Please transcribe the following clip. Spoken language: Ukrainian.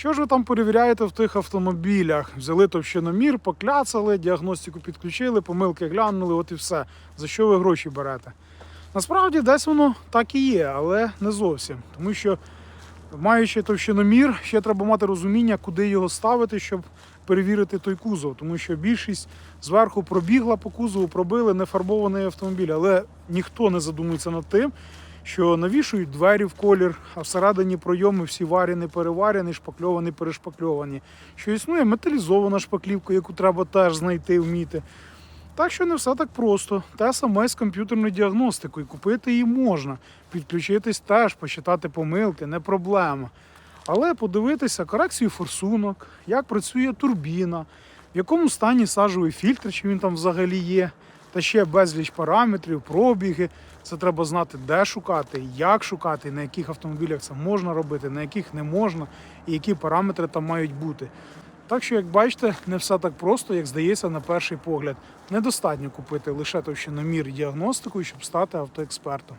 Що ж ви там перевіряєте в тих автомобілях? Взяли товщиномір, покляцали, діагностику підключили, помилки глянули, от і все. За що ви гроші берете? Насправді десь воно так і є, але не зовсім. Тому що, маючи товщиномір, ще треба мати розуміння, куди його ставити, щоб перевірити той кузов. Тому що більшість зверху пробігла по кузову, пробили нефарбований автомобіль, але ніхто не задумується над тим, що навішують двері в колір, а всередині пройоми всі варені, переварені, шпакльовані, перешпакльовані. Що існує металізована шпаклівка, яку треба теж знайти, вміти. Так що не все так просто. Те саме з комп'ютерною діагностикою. Купити її можна, підключитись теж, почитати помилки, не проблема. Але подивитися корекцію форсунок, як працює турбіна, в якому стані сажовий фільтр, чи він там взагалі є, та ще безліч параметрів, пробіги. Це треба знати, де шукати, як шукати, на яких автомобілях це можна робити, на яких не можна, і які параметри там мають бути. Так що, як бачите, не все так просто, як здається на перший погляд. Недостатньо купити лише товщиномір і діагностику, щоб стати автоекспертом.